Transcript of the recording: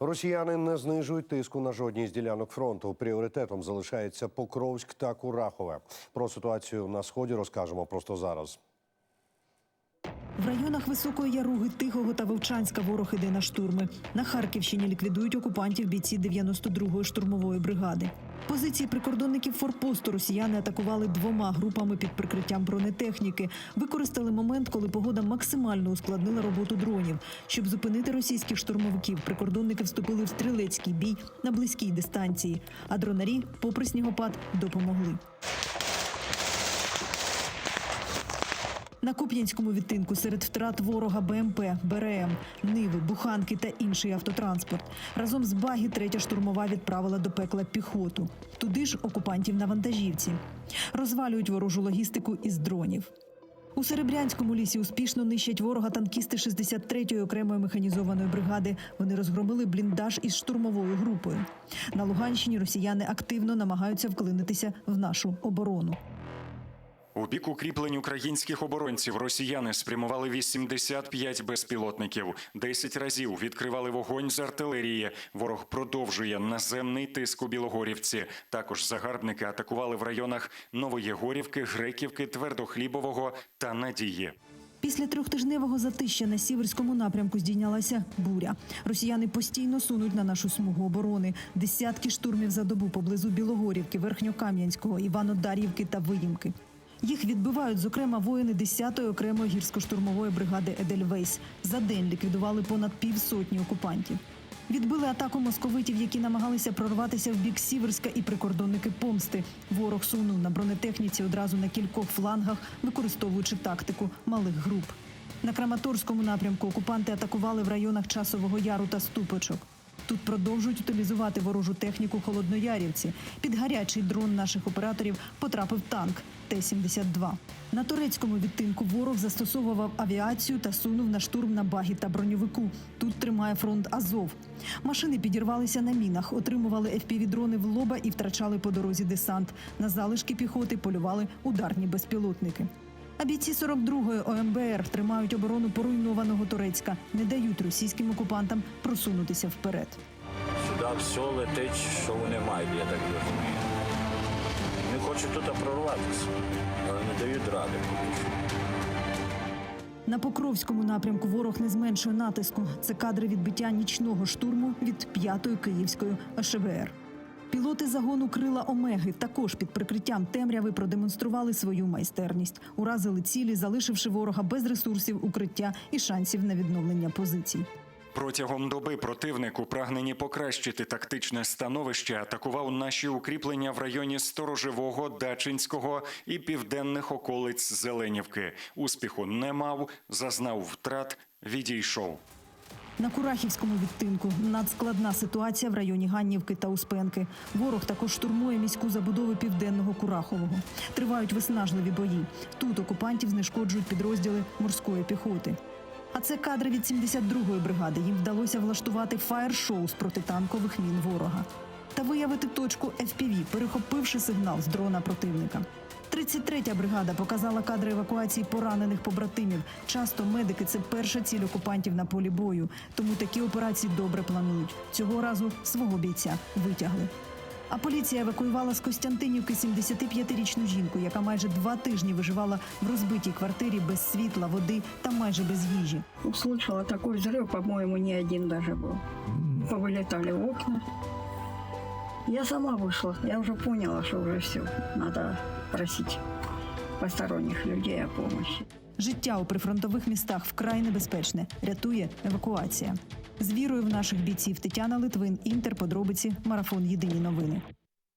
Росіяни не знижують тиску на жодній з ділянок фронту. Пріоритетом залишається Покровськ та Курахове. Про ситуацію на сході розкажемо просто зараз. В районах Високої Яруги, Тихого та Вовчанська ворог іде на штурми. На Харківщині ліквідують окупантів бійці 92-ї штурмової бригади. Позиції прикордонників форпосту росіяни атакували двома групами під прикриттям бронетехніки. Використали момент, коли погода максимально ускладнила роботу дронів. Щоб зупинити російських штурмовиків, прикордонники вступили в стрілецький бій на близькій дистанції. А дронарі, попри снігопад, допомогли. На Куп'янському відтинку серед втрат ворога БМП, БРМ, Ниви, Буханки та інший автотранспорт. Разом з Багі третя штурмова відправила до пекла піхоту. Туди ж окупантів на вантажівці. Розвалюють ворожу логістику із дронів. У Серебрянському лісі успішно нищать ворога танкісти 63-ї окремої механізованої бригади. Вони розгромили бліндаж із штурмовою групою. На Луганщині росіяни активно намагаються вклинитися в нашу оборону. У бік укріплень українських оборонців росіяни спрямували 85 безпілотників. 10 разів відкривали вогонь з артилерії. Ворог продовжує наземний тиск у Білогорівці. Також загарбники атакували в районах Новоєгорівки, Греківки, Твердохлібового та Надії. Після трьохтижневого затища на сіверському напрямку здійнялася буря. Росіяни постійно сунуть на нашу смугу оборони. Десятки штурмів за добу поблизу Білогорівки, Верхньокам'янського, Іванодарівки та Виїмки. Їх відбивають, зокрема, воїни 10-ї окремої гірсько-штурмової бригади Едельвейс. За день ліквідували понад півсотні окупантів. Відбили атаку московитів, які намагалися прорватися в бік Сіверська і прикордонники помсти. Ворог сунув на бронетехніці одразу на кількох флангах, використовуючи тактику малих груп. На Краматорському напрямку окупанти атакували в районах Часового Яру та Ступочок. Тут продовжують утилізувати ворожу техніку холодноярівці. Під гарячий дрон наших операторів потрапив танк Т-72. На турецькому відтинку ворог застосовував авіацію та сунув на штурм на багі та броньовику. Тут тримає фронт Азов. Машини підірвалися на мінах, отримували FPV-дрони в лоба і втрачали по дорозі десант. На залишки піхоти полювали ударні безпілотники. А бійці 42-ї ОМБР тримають оборону поруйнованого Турецька, не дають російським окупантам просунутися вперед. Сюди все летить, що вони мають, я так розумію. Вони хочуть тут прорватися, але не дають ради. На Покровському напрямку ворог не зменшує натиску. Це кадри відбиття нічного штурму від 5-ї Київської ОШВР. Пілоти загону крила Омеги також під прикриттям темряви продемонстрували свою майстерність, уразили цілі, залишивши ворога без ресурсів, укриття і шансів на відновлення позицій. Протягом доби противник у прагненні покращити тактичне становище атакував наші укріплення в районі Сторожевого, Дачинського і південних околиць Зеленівки. Успіху не мав, зазнав втрат, відійшов. На Курахівському відтинку надскладна ситуація в районі Ганнівки та Успенки. Ворог також штурмує міську забудову південного Курахового. Тривають виснажливі бої. Тут окупантів знешкоджують підрозділи морської піхоти. А це кадри від 72-ї бригади. Їм вдалося влаштувати фаєр-шоу з протитанкових мін ворога та виявити точку FPV, перехопивши сигнал з дрона противника. 33-я бригада показала кадри евакуації поранених побратимів. Часто медики це перша ціль окупантів на полі бою, тому такі операції добре планують. Цього разу свого бійця витягли. А поліція евакуювала з Костянтинівки 75-річну жінку, яка майже два тижні виживала в розбитій квартирі без світла, води та майже без їжі. Услышала такой взрыв, по-моему, не один даже был. Повылетали окна. Я сама вышла. Я уже поняла, что уже все. Надо просить посторонних людей о помощи. Життя у прифронтових містах вкрай небезпечне. Рятує евакуація. З вірою в наших бійців Тетяна Литвин, Інтер, подробиці, марафон Єдині новини.